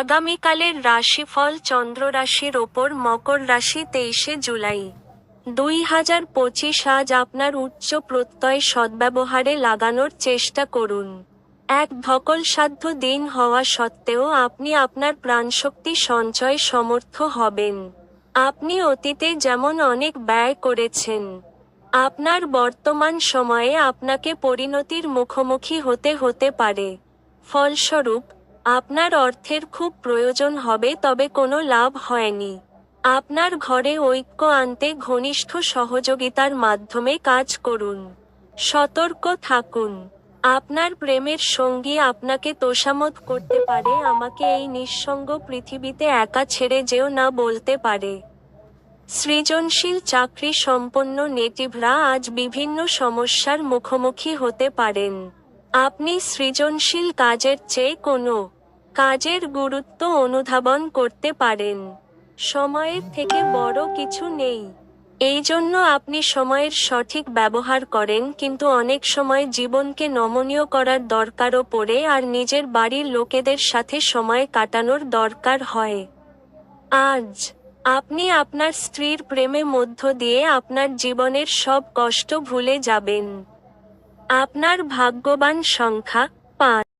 আগামীকালের রাশিফল চন্দ্র রাশির ওপর মকর রাশি তেইশে জুলাই। দুই হাজার পঁচিশ আজ আপনার উচ্চ প্রত্যয় সদ্ব্যবহারে লাগানোর চেষ্টা করুন। এক ধকলসাধ্য দিন হওয়া সত্ত্বেও আপনি আপনার প্রাণশক্তি সঞ্চয় সমর্থ হবেন। আপনি অতীতে যেমন অনেক ব্যয় করেছেন, আপনার বর্তমান সময়ে আপনাকে পরিণতির মুখোমুখি হতে হতে পারে। ফলস্বরূপ আপনার অর্থের খুব প্রয়োজন হবে, তবে কোনো লাভ হয়নি। আপনার ঘরে ঐক্য আনতে ঘনিষ্ঠ সহযোগিতার মাধ্যমে কাজ করুন। সতর্ক থাকুন। আপনার প্রেমের সঙ্গী আপনাকে তোষামত করতে পারে, আমাকে এই নিঃসঙ্গ পৃথিবীতে একা ছেড়ে যেও না বলতে পারে। সৃজনশীল চাকরি সম্পন্ন নেটিভরা আজ বিভিন্ন সমস্যার মুখোমুখি হতে পারেন। আপনি সৃজনশীল কাজের চেয়ে কোনো কাজের গুরুত্ব অনুধাবন করতে পারেন। সময়ের থেকে বড় কিছু নেই। এই জন্য আপনি সময়ের সঠিক ব্যবহার করেন, কিন্তু অনেক সময় জীবনকে নমনীয় করার দরকারও পড়ে আর নিজের বাড়ির লোকেদের সাথে সময় কাটানোর দরকার হয়। আজ, আপনি আপনার স্ত্রীর প্রেমে মধ্য দিয়ে আপনার জীবনের সব কষ্ট ভুলে যাবেন। আপনার ভাগ্যবান সংখ্যা পাঁচ।